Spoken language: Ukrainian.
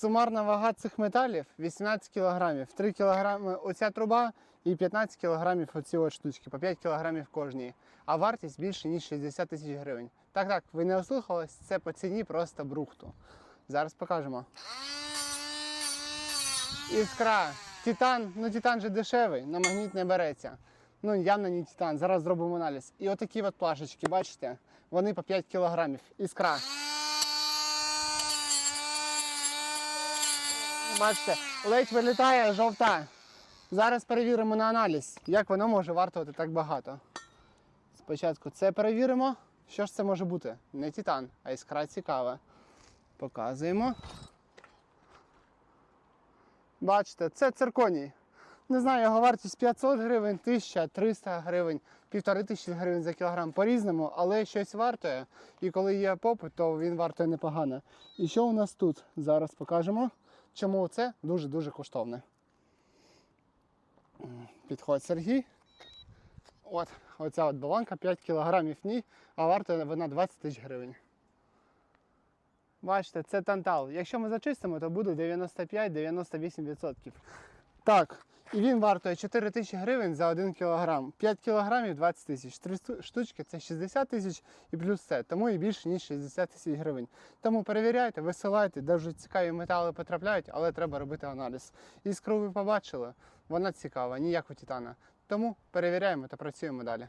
Сумарна вага цих металів 18 кг. 3 кг оця труба і 15 кг оці от штучки, по 5 кг кожній. А вартість більше ніж 60 тисяч гривень. Так, так, ви не ослухались, це по ціні просто брухту. Зараз покажемо. Іскра. Титан, ну титан же дешевий, на магніт не береться. Ну, явно не титан. Зараз зробимо аналіз. І отакі от плашечки, бачите? Вони по 5 кілограмів. Іскра. Бачите, ледь вилітає жовта. Зараз перевіримо на аналіз, як воно може вартувати так багато. Спочатку це перевіримо. Що ж це може бути? Не титан, а іскра цікава. Показуємо. Бачите, це цирконій. Не знаю, його вартість 500 гривень, 1300 гривень, 1500 гривень за кілограм по-різному, але щось вартує. І коли є попит, то він вартує непогано. І що у нас тут? Зараз покажемо, чому це дуже-дуже коштовне. Підходить Сергій. От, оця от баланка 5 кілограмів в ній, а варта вона 20 тисяч гривень. Бачите, це тантал. Якщо ми зачистимо, то буде 95-98%. Так, і він вартує 4 тисячі гривень за 1 кілограм. 5 кілограмів 20 тисяч. 3 штучки це 60 тисяч і плюс це. Тому і більше, ніж 60 тисяч гривень. Тому перевіряйте, висилайте, дуже цікаві метали потрапляють, але треба робити аналіз. Іскру ви побачили, вона цікава, ніяк у титана. Тому перевіряємо та працюємо далі.